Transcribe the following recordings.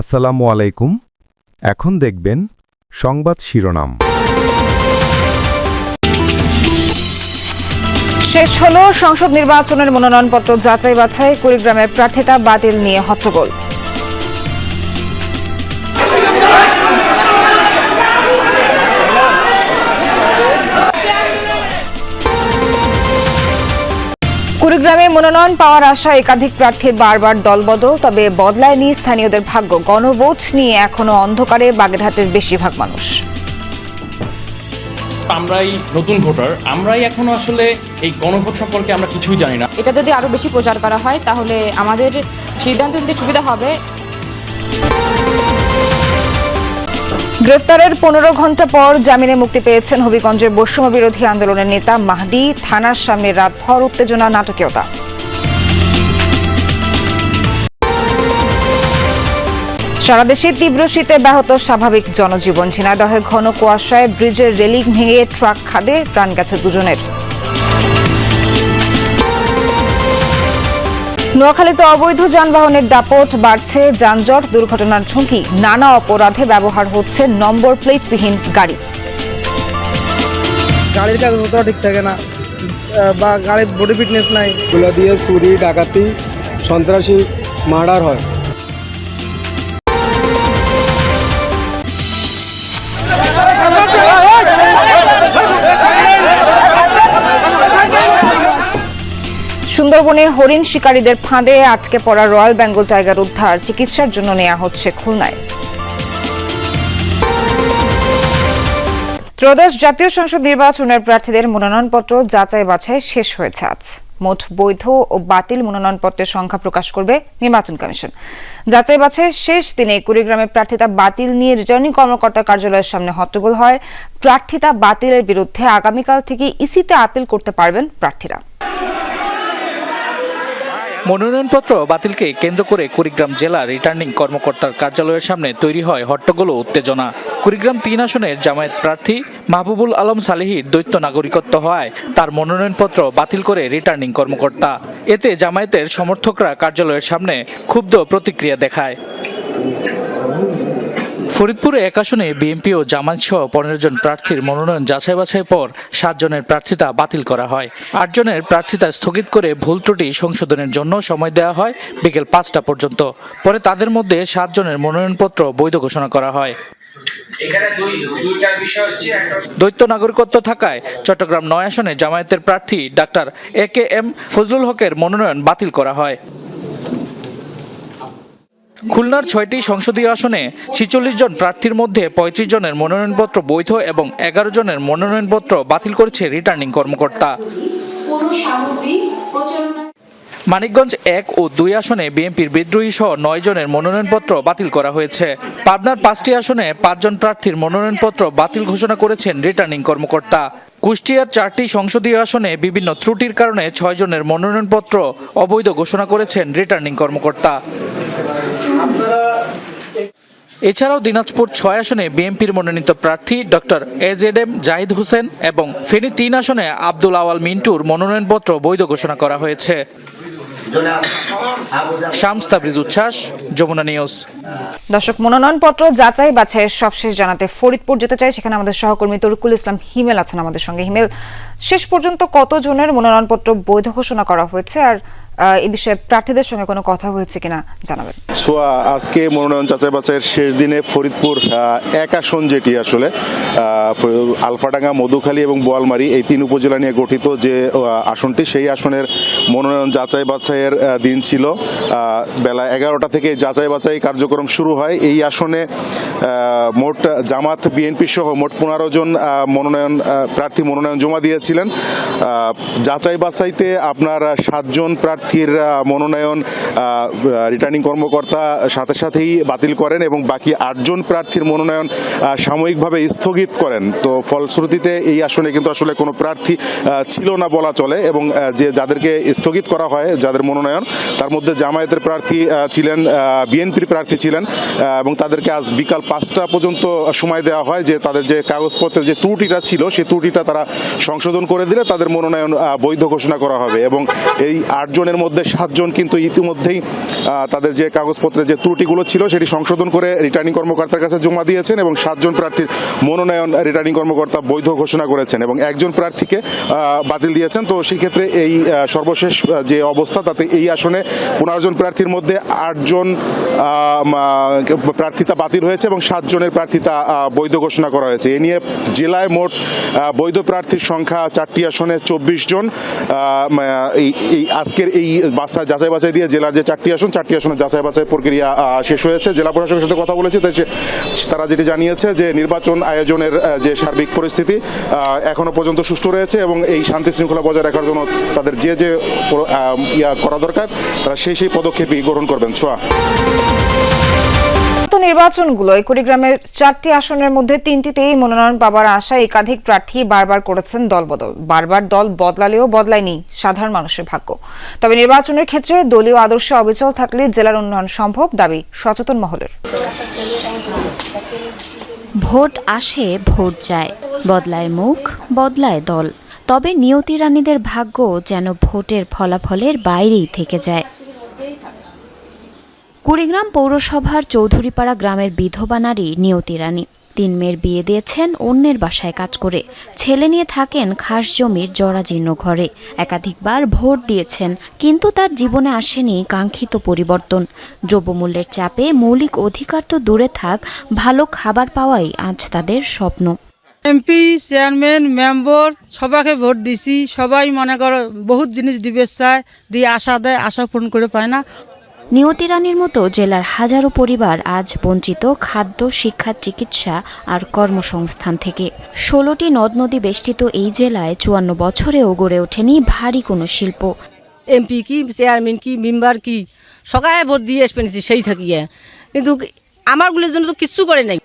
আসসালামু আলাইকুম। এখন দেখবেন সংবাদ শিরোনাম। শেষ হল সংসদ নির্বাচনের মনোনয়নপত্র যাচাই বাছাই কুড়িগ্রামের প্রার্থিতা বাতিল নিয়ে হট্টগোল। কুড়িগ্রামে মনোনয়ন পাওয়ার আশা একাধিক প্রার্থীর বারবার দলবদল তবে বদলায়নি স্থানীয়দের ভাগ্য। গণভোট নিয়ে এখনও অন্ধকারে বাগেরহাটের বেশিরভাগ মানুষ। আমরাই নতুন ভোটার আমরাই এখনও আসলে এই গণভোট সম্পর্কে আমরা কিছুই জানি না। এটা যদি আরও বেশি প্রচার করা হয় তাহলে আমাদের সিদ্ধান্ত নিতে সুবিধা হবে। গ্রেফতারের পনেরো ঘণ্টা পর জামিনে মুক্তি পেয়েছেন হবিগঞ্জের বৈষম্য বিরোধী আন্দোলনের নেতা মাহদি, থানার সামনে রাতভর উত্তেজনা, নাটকীয়তা। সারা দেশে তীব্র শীতে ব্যাহত স্বাভাবিক জনজীবন। ঝিনাইদহে ঘন কুয়াশায় ব্রিজের রেলিং ভেঙে ট্রাক খাদে প্রাণ গেছে দুজনের। নোয়াখালীতে অবৈধ যানবাহনের দাপট বাড়ছে যানজট দুর্ঘটনার ঝুঁকি নানা অপরাধে ব্যবহার হচ্ছে নম্বর প্লেটবিহীন গাড়ি। গাড়ির কাগজপত্র ঠিক থাকে না। বা গাড়ির বডি ফিটনেস নাই। এগুলো দিয়ে চুরি ডাকাতি সন্ত্রাসী মার্ডার হয়। সুন্দরবনে হরিণ শিকারীদের ফাঁদে আটকে পড়া রয়্যাল বেঙ্গল টাইগার উদ্ধার চিকিৎসার জন্য নেওয়া হচ্ছে খুলনায়। ত্রয়োদশ জাতীয় সংসদ নির্বাচনের প্রার্থীদের মনোনয়নপত্র যাচাই বাছাই শেষ হয়েছে আজ। মোট বৈধ ও বাতিল মনোনয়নপত্রের সংখ্যা প্রকাশ করবে নির্বাচন কমিশন। যাচাই বাছাই শেষ দিনে কুড়িগ্রামের প্রার্থিতা বাতিল নিয়ে রিটার্নিং কর্মকর্তার কার্যালয়ের সামনে হট্টগোল হয়। প্রার্থিতা বাতিলের বিরুদ্ধে আগামীকাল থেকে ইসিতে আপিল করতে পারবেন প্রার্থীরা। মনোনয়নপত্র বাতিলকে কেন্দ্র করে কুড়িগ্রাম জেলা রিটার্নিং কর্মকর্তার কার্যালয়ের সামনে তৈরি হয় হট্টগোল উত্তেজনা। কুড়িগ্রাম তিন আসনের জামায়াত প্রার্থী মাহবুবুল আলম সালেহির দ্বৈত নাগরিকত্ব হওয়ায় তার মনোনয়নপত্র বাতিল করে রিটার্নিং কর্মকর্তা। এতে জামায়াতের সমর্থকরা কার্যালয়ের সামনে ক্ষুব্ধ প্রতিক্রিয়া দেখায়। ফরিদপুরে এক আসনে বিএনপি ও জামায়াত সহ পনেরো জন প্রার্থীর মনোনয়ন যাচাই বাছাই পর সাত জনের প্রার্থিতা বাতিল করা হয়। আট জনের প্রার্থিতা স্থগিত করে ভুল ত্রুটি সংশোধনের জন্য সময় দেওয়া হয় বিকেল পাঁচটা পর্যন্ত। পরে তাদের মধ্যে সাত জনের মনোনয়নপত্র বৈধ ঘোষণা করা হয়। দ্বৈত নাগরিকত্ব থাকায় চট্টগ্রাম নয় আসনে জামায়াতের প্রার্থী doctor A K M Fazlul হকের মনোনয়ন বাতিল করা হয়। খুলনার ছয়টি সংসদীয় আসনে ছিচল্লিশ জন প্রার্থীর মধ্যে পঁয়ত্রিশ জনের মনোনয়নপত্র বৈধ এবং এগারো জনের মনোনয়নপত্র বাতিল করেছে রিটার্নিং কর্মকর্তা। মানিকগঞ্জ এক ও দুই আসনে বিএনপির বিদ্রোহী সহ নয় জনের মনোনয়নপত্র বাতিল করা হয়েছে। পাবনার পাঁচটি আসনে পাঁচজন প্রার্থীর মনোনয়নপত্র বাতিল ঘোষণা করেছেন রিটার্নিং কর্মকর্তা। কুষ্টিয়ার চারটি সংসদীয় আসনে বিভিন্ন ত্রুটির কারণে ছয় জনের মনোনয়নপত্র অবৈধ ঘোষণা করেছেন রিটার্নিং কর্মকর্তা। এছাড়াও দিনাজপুর ছয় আসনে বিএনপির মনোনীত প্রার্থী doctor A Z M Zahid Hossain এবং ফেনী তিন আসনে আব্দুল আওয়াল মিন্টুর মনোনয়নপত্র বৈধ ঘোষণা করা হয়েছে। যমুনা নিউজ। দর্শক, মনোনয়নপত্র যাচাই বাছাইয়ের সবশেষ জানাতে ফরিদপুর যেতে চাই। সেখানে আমাদের সহকর্মী তরুকুল ইসলাম হিমেল আছেন আমাদের সঙ্গে। হিমেল, শেষ পর্যন্ত কতজনের মনোনয়নপত্র বৈধ ঘোষণা করা হয়েছে? আর এই বিষয়ে প্রার্থীদের সঙ্গে কোনো কথা হয়েছে কিনা জানাবেন। সোয়া, আজকে মনোনয়ন যাচাই বাছাইয়ের শেষ দিনে ফরিদপুর এক আসন যেটি আসলে আলফাডাঙ্গা, মধুখালী এবং বোয়ালমারি এই তিন উপজেলা নিয়ে গঠিত যে আসনটি, সেই আসনের মনোনয়ন যাচাই বাছাইয়ের দিন ছিল বেলা এগারোটা থেকে যাচাই বাছাই কার্যক্রম শুরু হয়। এই আসনে মোট জামাত বিএনপি সহ মোট পনেরো জন মনোনয়ন প্রার্থী মনোনয়ন জমা দিয়েছিলেন। যাচাই বাছাইতে আপনার সাতজন প্রার্থীর মনোনয়ন রিটার্নিং কর্মকর্তা সাথে সাথেই বাতিল করেন এবং বাকি আটজন প্রার্থীর মনোনয়ন সাময়িকভাবে স্থগিত করেন। তো ফলশ্রুতিতে এই আসনে কিন্তু আসলে কোনো প্রার্থী ছিল না বলা চলে এবং যে যাদেরকে স্থগিত করা হয়, যাদের মনোনয়ন, তার মধ্যে জামায়াতের প্রার্থী ছিলেন বিএনপির প্রার্থী ছিলেন এবং তাদেরকে আজ বিকাল পাঁচটা পর্যন্ত সময় দেওয়া হয় যে তাদের যে কাগজপত্রের যে ত্রুটিটা ছিল, সেই ত্রুটিটা তারা সংশোধন করে দিলে তাদের মনোনয়ন বৈধ ঘোষণা করা হবে। এবং এই আটজনের মধ্যে সাতজন কিন্তু ইতিমধ্যেই তাদের যে কাগজপত্রের যে ত্রুটিগুলো ছিল সেটি সংশোধন করে রিটার্নিং কর্মকর্তার কাছে জমা দিয়েছেন এবং সাতজন প্রার্থীর মনোনয়ন, রিটার্নিং কর্মকর্তা বৈধ ঘোষণা করেছেন এবং একজন প্রার্থীকে বাতিল দিয়েছেন। তো সেই ক্ষেত্রে এই সর্বশেষ যে অবস্থা, তাতে এই আসনে পনেরো জন প্রার্থীর মধ্যে আটজন প্রার্থিতা বাতিল হয়েছে এবং সাতজনের প্রার্থিতা তা বৈধ ঘোষণা করা হয়েছে। এ নিয়ে জেলায় মোট বৈধ প্রার্থীর সংখ্যা চারটি আসনে চব্বিশ জন। এই আজকের এই বাসা যাচাই বাছাই দিয়ে জেলার যে চারটি আসন, চারটি আসনে যাচাই বাছাই প্রক্রিয়া শেষ হয়েছে। জেলা প্রশাসকের সাথে কথা বলেছে, তাই তারা যেটি জানিয়েছে যে নির্বাচন আয়োজনের যে সার্বিক পরিস্থিতি এখনও পর্যন্ত সুষ্ঠু রয়েছে এবং এই শান্তি শৃঙ্খলা বজায় রাখার জন্য তাদের যে যে ইয়া করা দরকার, তারা সেই সেই পদক্ষেপই গ্রহণ করবেন। ছোয়া। গত নির্বাচনগুলোয় কুড়িগ্রামের চারটি আসনের মধ্যে তিনটিতেই মনোনয়ন পাবার আশায় একাধিক প্রার্থী বারবার করেছেন দলবদল বারবার দল বদলালেও বদলায়নি সাধারণ মানুষের ভাগ্য। তবে নির্বাচনের ক্ষেত্রে দলীয় আদর্শ অবিচল থাকলে জেলার উন্নয়ন সম্ভব দাবি সচেতন মহলের। ভোট আসে, ভোট যায়। বদলায় মুখ, বদলায় দল। তবে নিয়তি রানীদের ভাগ্য যেন ভোটের ফলাফলের বাইরেই থেকে যায়। কুড়িগ্রাম পৌরসভার চৌধুরীপাড়া গ্রামের বিধবা নারী নিয়তি রানী। তিন মেয়ের বিয়ে দিয়েছেন, অন্যের বাসায় কাজ করে। ছেলে নিয়ে থাকেন খাস জমির জরাজীর্ণ ঘরে। একাধিকবার ভোট দিয়েছেন, কিন্তু তার জীবনে আসেনি কাঙ্ক্ষিত পরিবর্তন। দ্রব্যমূল্যের চাপে মৌলিক অধিকার তো দূরে থাক, ভালো খাবার পাওয়াই আজ তাদের স্বপ্ন। এমপি, চেয়ারম্যান, মেম্বর, সবাইকে ভোট দিছি। সবাই মনে করো বহুত জিনিস দিবে চায়, দিয়ে আশা দেয়, আশা পূরণ করে পায় না। নিয়তি রানীর মতো জেলার হাজারো পরিবার আজ বঞ্চিত খাদ্য, শিক্ষা, চিকিৎসা আর কর্মসংস্থান থেকে। ষোলোটি নদ নদী বেষ্টিত এই জেলায় চুয়ান্ন বছরেও গড়ে ওঠেনি ভারী কোনো শিল্প। এমপি কি, চেয়ারম্যান কি, মেম্বার কি সকালে ভোট দিয়ে এসে সেই থাকিয়ে। কিন্তু আমারগুলোর জন্য তো কিচ্ছু করে নাই।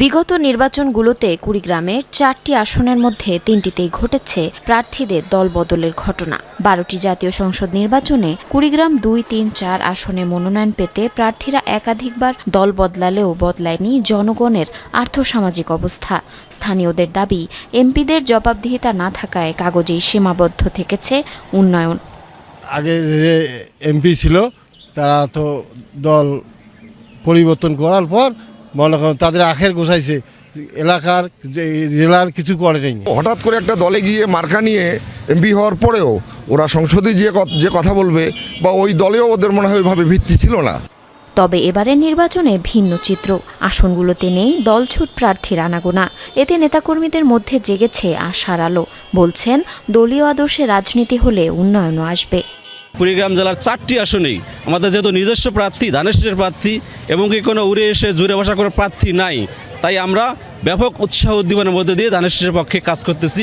বিগত নির্বাচনগুলোতে কুড়িগ্রামের চারটি আসনের মধ্যে তিনটিতেই ঘটেছে প্রার্থীদের দলবদলের ঘটনা। বারোটি জাতীয় সংসদ নির্বাচনে কুড়িগ্রাম দুই, তিন, চার আসনে মনোনয়ন পেতে প্রার্থীরা একাধিকবার দল বদলালেও বদলায়নি জনগণের আর্থসামাজিক অবস্থা। স্থানীয়দের দাবি, এমপিদের জবাবদিহিতা না থাকায় কাগজেই সীমাবদ্ধ থেকেছে উন্নয়ন। আগে যে এমপি ছিল, তারা তো দল পরিবর্তন করার পর মনে করেন তাদের আখের গোছাইছে। এলাকার যে জেলার কিছু করে নেই। হঠাৎ করে একটা দলে গিয়ে মার্কা নিয়ে এমপি হওয়ার পরেও ওরা সংসদে যে যে কথা বলবে বা ওই দলেও ওদের মনে হয় ওইভাবে ভিত্তি ছিল না। তবে এবারের নির্বাচনে ভিন্ন চিত্র। আসনগুলোতে নেই দলছুট প্রার্থীর আনাগোনা এতে নেতাকর্মীদের মধ্যে জেগেছে আশার আলো। বলছেন দলীয় আদর্শে রাজনীতি হলে উন্নয়নও আসবে। কুড়িগ্রাম জেলার চারটি আসনেই আমাদের যেহেতু নিজস্ব প্রার্থী ধানেশ্বরের প্রার্থী, এবং কি কোনো উড়ে এসে জুড়ে বসা কোনো প্রার্থী নাই, তাই আমরা ব্যাপক উৎসাহ উদ্দীপনের মধ্যে দিয়ে ধানেশ্বরের পক্ষে কাজ করতেছি।